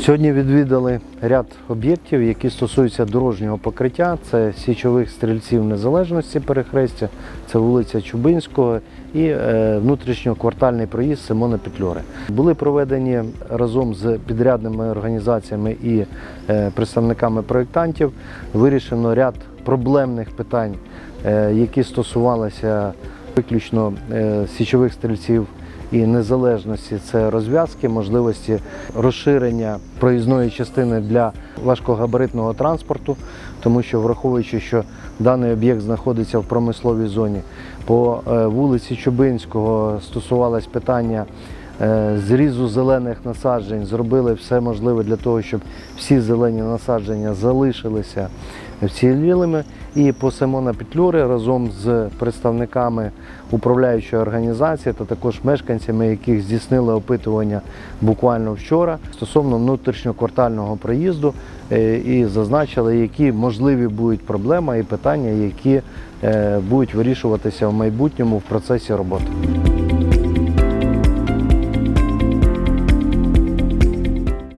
Сьогодні відвідали ряд об'єктів, які стосуються дорожнього покриття. Це січових стрільців незалежності перехрестя, це вулиця Чубинського і е, внутрішньоквартальний проїзд Симона Петлюри. Були проведені разом з підрядними організаціями і е, представниками проєктантів. Вирішено ряд проблемних питань, е, які стосувалися виключно січових стрільців і незалежності це розв'язки, можливості розширення проїзної частини для важкогабаритного транспорту, тому що враховуючи, що даний об'єкт знаходиться в промисловій зоні, по е, вулиці Чубинського стосувалось питання. е, Зрізу зелених насаджень зробили все можливе для того, щоб всі зелені насадження залишилися вцілілими. І по Симона Петлюри разом з представниками управляючої організації та також мешканцями, яких здійснили опитування буквально вчора стосовно внутрішньоквартального проїзду е, і зазначили, які можливі будуть проблеми і питання, які е, будуть вирішуватися в майбутньому в процесі роботи.